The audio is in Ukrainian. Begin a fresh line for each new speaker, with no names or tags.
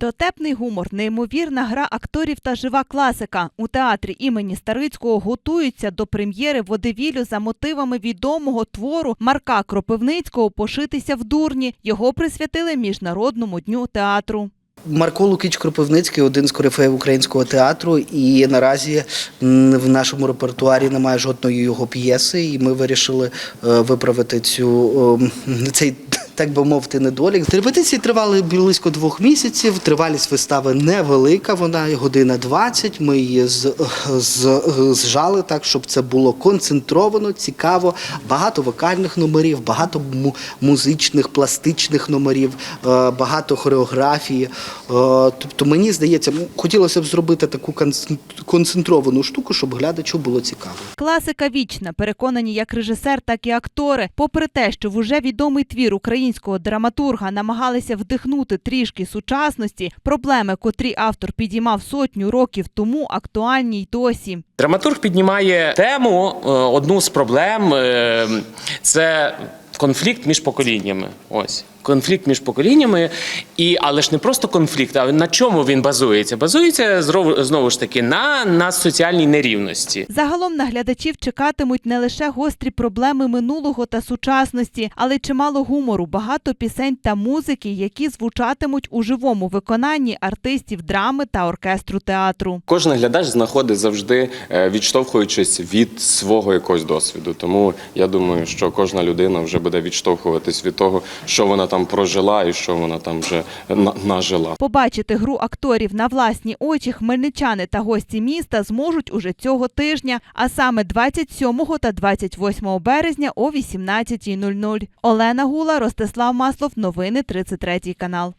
Дотепний гумор, неймовірна гра акторів та жива класика. У театрі імені Старицького готуються до прем'єри водевілю за мотивами відомого твору Марка Кропивницького Пошитися в дурні. Його присвятили Міжнародному дню театру.
Марко Лукіч Кропивницький один з корифеїв українського театру, і наразі в нашому репертуарі немає жодної його п'єси, і ми вирішили е, виправити цю ем, цей. Так би мовити, недолік. Репетиції тривали близько двох місяців. Тривалість вистави невелика, вона година 20. Ми її з, з, зжали так, щоб це було концентровано, цікаво. Багато вокальних номерів, багато музичних, пластичних номерів, е, багато хореографії. Е, Тобто, мені здається, хотілося б зробити таку концентровану штуку, щоб глядачу було цікаво.
Класика вічна, переконані як режисер, так і актори. Попри те, що в уже відомий твір українського драматурга намагалися вдихнути трішки сучасності, проблеми, котрі автор підіймав сотню років тому, актуальні й досі.
Драматург піднімає тему, е, одну з проблем е, це конфлікт між поколіннями. Ось. Конфлікт між поколіннями, і, але ж не просто конфлікт, а на чому він базується? Базується знову, знову ж таки на, на соціальній нерівності.
Загалом на глядачів чекатимуть не лише гострі проблеми минулого та сучасності, але й чимало гумору, багато пісень та музики, які звучатимуть у живому виконанні артистів драми та оркестру театру.
Кожен глядач знаходить завжди, е, відштовхуючись від свого якогось досвіду. Тому я думаю, що кожна людина вже буде відштовхуватись від того, що вона там прожила і що вона там вже на- нажила.
Побачити гру акторів на власні очі хмельничани та гості міста зможуть уже цього тижня, а саме 27 та 28 березня о 18.00. Олена Гула, Ростислав Маслов. Новини 33 канал.